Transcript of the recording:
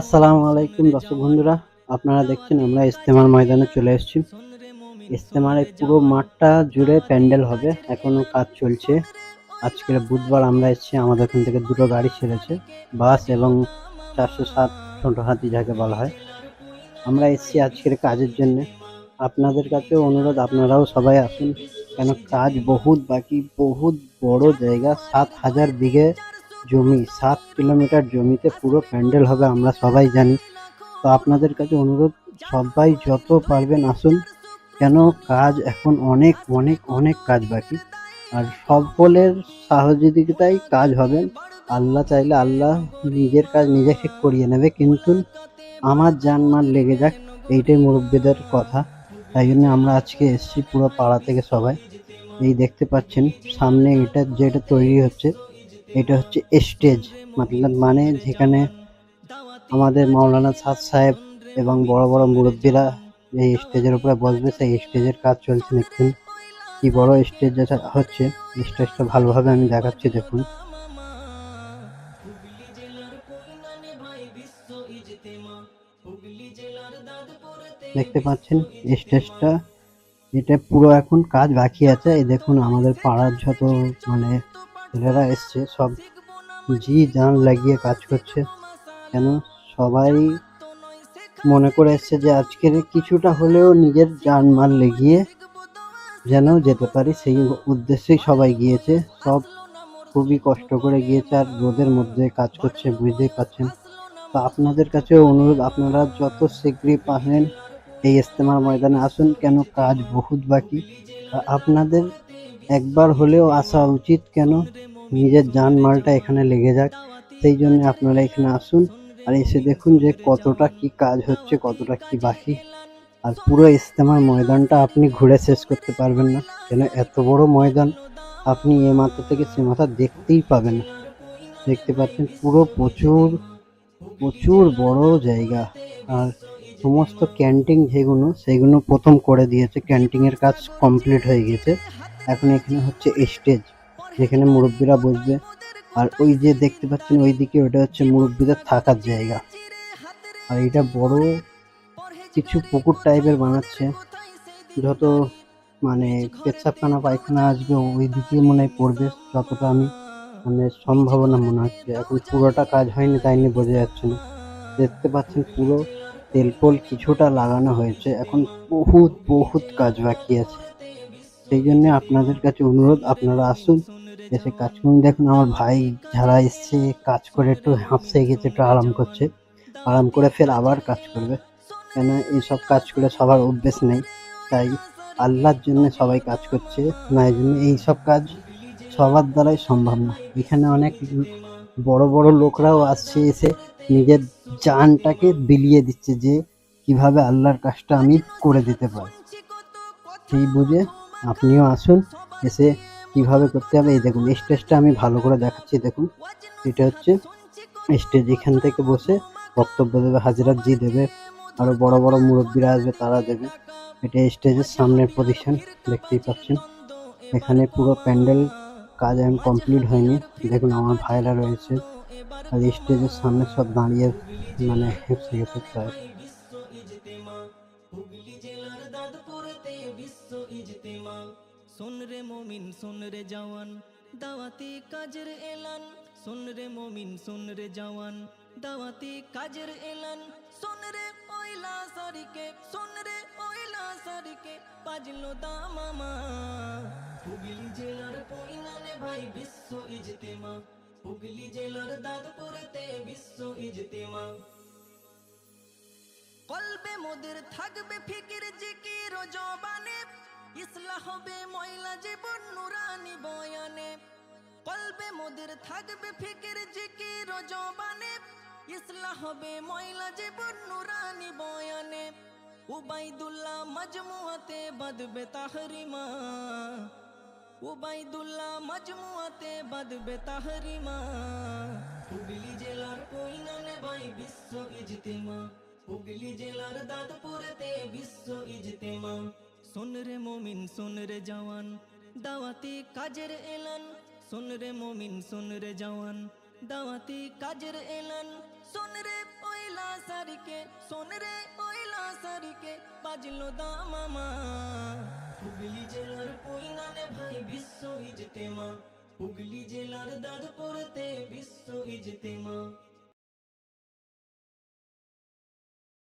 আসসালামু আলাইকুম দর্শক বন্ধুরা, আপনারা দেখছেন আমরা ইস্তেমার ময়দানে চলে এসেছি। ইস্তেমার এই পুরো মাঠটা জুড়ে প্যান্ডেল হবে, এখনও কাজ চলছে। আজকের বুধবার আমরা এসেছি, আমাদের এখান থেকে দুটো গাড়ি ছেড়েছে, বাস এবং চারশো সাত ছোটো হাতি যাকে বলা হয়। আমরা এসেছি আজকের কাজের জন্য। আপনাদের কাছেও অনুরোধ, আপনারাও সবাই আসুন। কেন, কাজ বহুত বাকি, বহুত বড় জায়গা, সাত হাজার বিঘে জমি, সাত কিলোমিটার জমিতে পুরো প্যান্ডেল হবে, আমরা সবাই জানি। তো আপনাদের কাছে অনুরোধ, সবাই যত পারবেন আসুন, কেন কাজ এখন অনেক অনেক অনেক কাজ বাকি। আর সকলের সহযোগিতায় কাজ হবে। আল্লাহ চাইলে আল্লাহ নিজের কাজ নিজে ঠিক করিয়ে নেবে, কিন্তু আমার জানমাল লেগে যাক, এইটাই মুরব্বীদের কথা। তাই জন্য আমরা আজকে এসেছি পুরো পাড়া থেকে সবাই। এই দেখতে পাচ্ছেন, সামনে এটা যেটা তৈরি হচ্ছে এটা হচ্ছে স্টেজ, মতলব মানে যেখানে আমাদের মাওলানা সাদ সাহেব এবং বড় বড় মুরব্বীরা এই স্টেজের উপরে বসবে, সেই স্টেজের কাজ চলছে। দেখুন কি বড় স্টেজ যেটা হচ্ছে, স্টেজটা ভালোভাবে আমি দেখাচ্ছি, দেখুন। দেখতে পাচ্ছেন স্টেজটা, এটা পুরো এখন কাজ বাকি আছে। এই দেখুন আমাদের পাড়ার যত মানে ছেলেরা এসছে, সব জি জান লাগিয়ে কাজ করছে। কেন? সবাই মনে করে এসছে যে আজকের কিছুটা হলেও নিজের যান মাল লেগিয়ে যেন যেতে পারি। সেই উদ্দেশ্যেই সবাই গিয়েছে। সব খুবই কষ্ট করে গিয়েছে আর রোদের মধ্যে কাজ করছে, বুঝতেই পারছেন। তো আপনাদের কাছে অনুরোধ, আপনারা যত শীঘ্রই পারেন এই ইস্তেমার ময়দানে আসুন। কেন? কাজ বহুত বাকি। আপনাদের একবার হলেও আসা উচিত কেন? নিজের জান মালটা এখানে লেগে যাক। সেই জন্য আপনারা এখানে আসুন আর এসে দেখুন যে কতটা কি কাজ হচ্ছে, কতটা কি বাকি। আর পুরো ইস্তেমার ময়দানটা আপনি ঘুরে শেষ করতে পারবেন না। কেন? এত বড় ময়দান আপনি এ মাথা থেকে সে মাথা দেখতেই পাবেন না। দেখতে পাচ্ছেন পুরো প্রচুর প্রচুর বড় জায়গা। আর সমস্ত ক্যান্টিন যেগুলো সেগুলো প্রথম করে দিয়েছে। ক্যান্টিনের কাজ কমপ্লিট হয়ে গেছে। এখন এখানে হচ্ছে স্টেজ যেখানে মুরব্বীরা বসবে। আর ওই যে দেখতে পাচ্ছেন, ওইদিকে ওটা হচ্ছে মুরব্বীদের থাকার জায়গা। আর এটা বড় কিছু পুকুর টাইপের বানাচ্ছে। যত মানে পেচ্ছাপখানা পায়খানা আসবে ওই দিকে মনে হয় পড়বে, যতটা আমি মানে সম্ভাবনা মনে হচ্ছে। এখন পুরোটা কাজ হয়নি, তাই নিয়ে বোঝা যাচ্ছে না। দেখতে পাচ্ছেন পুরো তেলপোল কিছুটা লাগানো হয়েছে। এখন বহুত বহুত কাজ বাকি আছে। সেই জন্য আপনাদের কাছে অনুরোধ, আপনারা আসুন, এসে কাজ করুন। দেখুন, আমার ভাই যারা এসছে, কাজ করে একটু হাঁপসে গেছে, একটু আরাম করছে। আরাম করে ফের আবার কাজ করবে। কেন এইসব কাজ করে সবার অভ্যেস নেই। তাই আল্লাহর জন্য সবাই কাজ করছে না এই জন্য এইসব কাজ সবার দ্বারাই সম্ভব না। এখানে অনেক বড় বড় লোকরাও আসছে, এসে নিজের জানটাকে বিলিয়ে দিচ্ছে যে কীভাবে আল্লাহর কাজটা আমি করে দিতে পারি। সেই বুঝে আপনিও আসুন, এসে কীভাবে করতে হবে? এই দেখুন স্টেজটা আমি ভালো করে দেখাচ্ছি, দেখুন। এটা হচ্ছে স্টেজ এখান থেকে বসে বক্তব্য দেবে, হাজিরাত জি দেবে, আরও বড় বড় মুরব্বীরা আসবে, তারা দেবে। এটা স্টেজের সামনের পজিশন দেখতেই পাচ্ছেন। এখানে পুরো প্যান্ডেল কাজ এখন কমপ্লিট হয়নি। দেখুন, আমার ভাইরা রয়েছে। আর স্টেজের সামনে সব দাঁড়িয়ে মানে শোন রে মমিন, শোন রে জওয়ান, দাওয়াতি কাজের এলান। শোন রে মমিন, শোন রে জওয়ান, দাওয়াতি কাজের এলান। শোন রে ওইলা সারিকে শোন রে ওইলা সারিকে বাজলো দামামা হুগলি জেলার পইনানে ভাই বিশ্ব ইজতেমা। হুগলি জেলার দাদপুরতে বিশ্ব ইজতেমা। কলবে মোদের, থাকবে ফিকির, জিকির জবানে। ইসলাহ হবে ময়লা জীবন, নুরানি বয়ানে। কলবে মোদের, থাকবে ফিকির, জিকির জবানে। ইসলাহ হবে ময়লা জীবন, নুরানি বয়ানে। উবাইদুল্লাহ মজমুয়াতে বদবে তাহরিমা। উবাইদুল্লাহ মজমুয়াতে বদবে তাহরিমা। হুগলি জেলার কইনানে ভাই বিশ্ব ইজতেমা। হুগলি জেলার দাদপুরতে বিশ্ব ইজতেমা শোন রে মমিন, শোন রে জওয়ান, দাওয়াতি কাজের এলান। শোন রে মমিন, শোন রে জওয়ান, দাওয়াতি কাজের এলান। শোন রে সারিকে শোন রে ওইলা সারিকে বাজলো দামামা হুগলি জেলার পৈনানে ভাই বিশ্ব ইজতেমা। হুগলি জেলার দাদপুরতে বিশ্ব ইজতেমা।